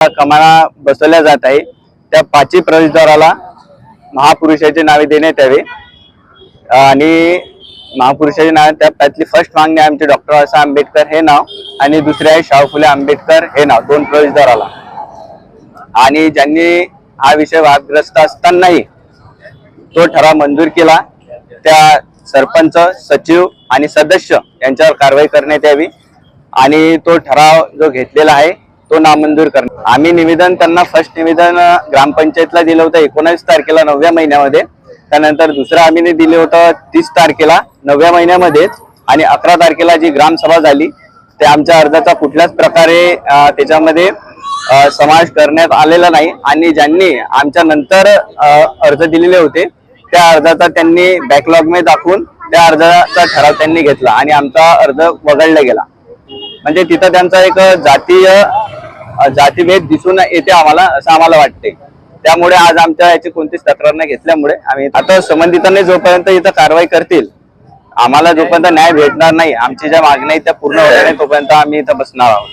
कमाना बसवल्या जात आहे. त्या पाचही प्रवेशद्वाराला महापुरुषाची नावे देण्यात यावे. आणि महापुरुषाचे नाव त्या त्यातली फर्स्ट मागणी आहे आमचे डॉक्टर बाबासाहेब आंबेडकर हे नाव आणि दुसरे आहे शाहू फुले आंबेडकर हे नाव दोन प्रवेशद्वाराला. आणि ज्यांनी हा विषय वादग्रस्त असतानाही तो ठराव मंजूर केला त्या सरपंच सचिव आणि सदस्य यांच्यावर कारवाई करण्यात यावी. आणि तो ठराव जो घेतलेला आहे तो नामंजूर करणार. आम्ही निवेदन त्यांना फर्स्ट निवेदन ग्रामपंचायतला दिलं होतं एकोणावीस तारखेला नवव्या महिन्यामध्ये. त्यानंतर दुसरं आम्ही दिलं दिले होतं तीस तारखेला नवव्या महिन्यामध्येच आणि अकरा तारखेला जी ग्रामसभा झाली ते आमच्या अर्जाचा कुठल्याच प्रकारे त्याच्यामध्ये समावेश करण्यात आलेला नाही. आणि ज्यांनी आमच्या नंतर अर्ज दिलेले होते त्या अर्जाचा त्यांनी बॅकलॉगमध्ये दाखवून त्या अर्जाचा ठराव त्यांनी घेतला आणि आमचा अर्ज वगळला गेला. म्हणजे तिथं त्यांचा एक जातीय जातीभेद दिसून येते आम्हाला असं आम्हाला वाटते. त्यामुळे आज आमच्या याची कोणतीच तक्रार नाही घेतल्यामुळे आम्ही आता संबंधितांनी जोपर्यंत इथं कारवाई करतील आम्हाला जोपर्यंत न्याय भेटणार नाही आमची ज्या मागण्या आहेत त्या पूर्ण होणार नाही तोपर्यंत आम्ही इथं बसणार आहोत.